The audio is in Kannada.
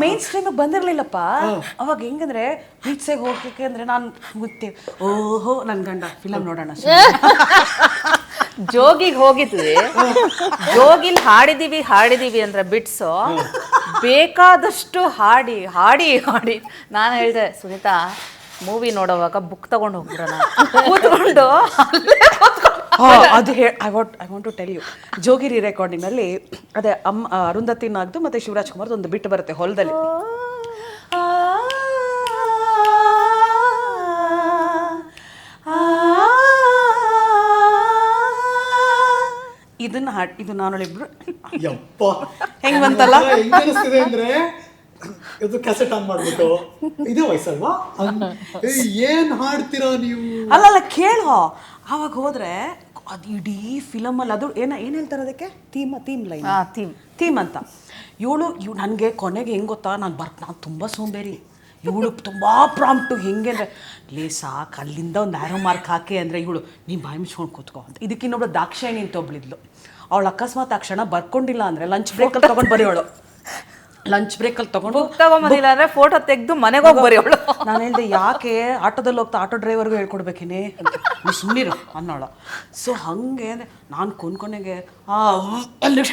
Main stream ಬಂದಿರ್ಲಿಲ್ಲಪ್ಪ. ಅವಾಗ ಹೆಂಗಂದ್ರೆ ಬೀಚ್ಸಿಗೆ ಹೋಗಕ್ಕೆ ಅಂದ್ರೆ ನಾನು ಗೊತ್ತೇ ಓಹೋ ನನ್ನ ಗಂಡ ಫಿಲಮ್ ನೋಡೋಣ. ಜೋಗಿಗೆ ಹೋಗಿದ್ವಿ. ಜೋಗಿಲ್ ಹಾಡಿದೀವಿ ಹಾಡಿದೀವಿ ಅಂದ್ರೆ ಬಿಟ್ಸು. ಬೇಕಾದಷ್ಟು ಹಾಡಿ ಹಾಡಿ ಹಾಡಿ. ನಾನು ಹೇಳಿದೆ ಸುನೀತಾ ಮೂವಿ ನೋಡೋವಾಗ ಬುಕ್ ತಗೊಂಡು ಹೋಗ್ಬಿಡೋಣ. ಕೂತ್ಕೊಂಡು ಅದು hey I want I want to tell you ಜೋಗಿರಿ ರೆಕಾರ್ಡಿನಲ್ಲಿ ಅದೇ ಅಮ್ಮ ಅರುಂಧತಿ ನಾಗ್ದು ಮತ್ತೆ ಶಿವರಾಜ್ ಕುಮಾರ್ದು ಒಂದು ಬಿಟ್ಟು ಬರುತ್ತೆ ಹೊಲದಲ್ಲಿ. ಇದನ್ನ ಹಾಡ್ ಇದು ನಾನು ಯಪ್ಪ. ಹೆಂಗ್ ಬಂತಲ್ಲ? ಅಂದ್ರೆ ಇದು ಕ್ಯಾಸೆಟ್ ಆನ್ ಮಾಡ್ಬಿಟ್ಟು ಇದೇ ವಯಸ್ಸಲ್ವಾ ಏ, ಏನ್ ಹಾಡ್ತೀರಾ ನೀವು? ಅಲ್ಲಲ್ಲ ಕೇಳೋ ಅವಾಗ ಹೋದ್ರೆ ಅದು ಇಡೀ ಫಿಲಮಲ್ಲಿ ಅದು ಏನ ಏನು ಹೇಳ್ತಾರೆ ಅದಕ್ಕೆ? Theme theme line theme. Theme ಅಂತ. ಇವಳು ಇವ್ ನನಗೆ ಕೊನೆಗೆ ಹೆಂಗೆ ಗೊತ್ತಾ? ನಾನು ಬರ್ ನಾನು ತುಂಬ ಸೋಂಬೇರಿ. ಇವಳು ತುಂಬ ಪ್ರಾಂಪ್ಟು ಹೆಂಗೆ ಅಂದರೆ ಲೇ ಸಾಕು ಅಲ್ಲಿಂದ ಒಂದು ಆ್ಯರೋ ಮಾರ್ಕ್ ಹಾಕಿ ಅಂದರೆ ಇವಳು ನೀನು ಬಾಯಿ ಮುಚ್ಕೊಂಡು ಕೂತ್ಕೋ ಅಂತ. ಇದಕ್ಕಿನ್ನೊಬ್ಳು ದಾಕ್ಷಾಯಿಣಿ ಅಂತ ಒಬ್ಳಿದ್ಲು ಅವಳು ಅಕಸ್ಮಾತ್ ಆ ಕ್ಷಣ ಬರ್ಕೊಂಡಿಲ್ಲ ಅಂದರೆ ಲಂಚ್ ಬ್ರೇಕಲ್ಲಿ ತೊಗೊಂಡು ಬರೆಯೋಳು ಲಂಚ್ ಬ್ರೇಕಲ್ಲಿ ತಗೊಂಡು ತಗೊಂಬಂದಿಲ್ಲ ಅಂದ್ರೆ ಫೋಟೋ ತೆಗೆದು ಮನೆಗೆ ಹೋಗಿ ಬರೀ ಅವಳು. ನಾನು ಹೇಳಿದೆ ಯಾಕೆ ಆಟೋದಲ್ಲಿ ಹೋಗ್ತಾ ಆಟೋ ಡ್ರೈವರ್ಗೂ ಹೇಳ್ಕೊಡ್ಬೇಕೇನೆ? ಸುಮ್ಮನಿರು ಅನ್ನೋಳು. ಸೊ ಹಾಗೆ ನಾನು ಕೊನೆಗೆ ಆ ಅಲ್ಲಿ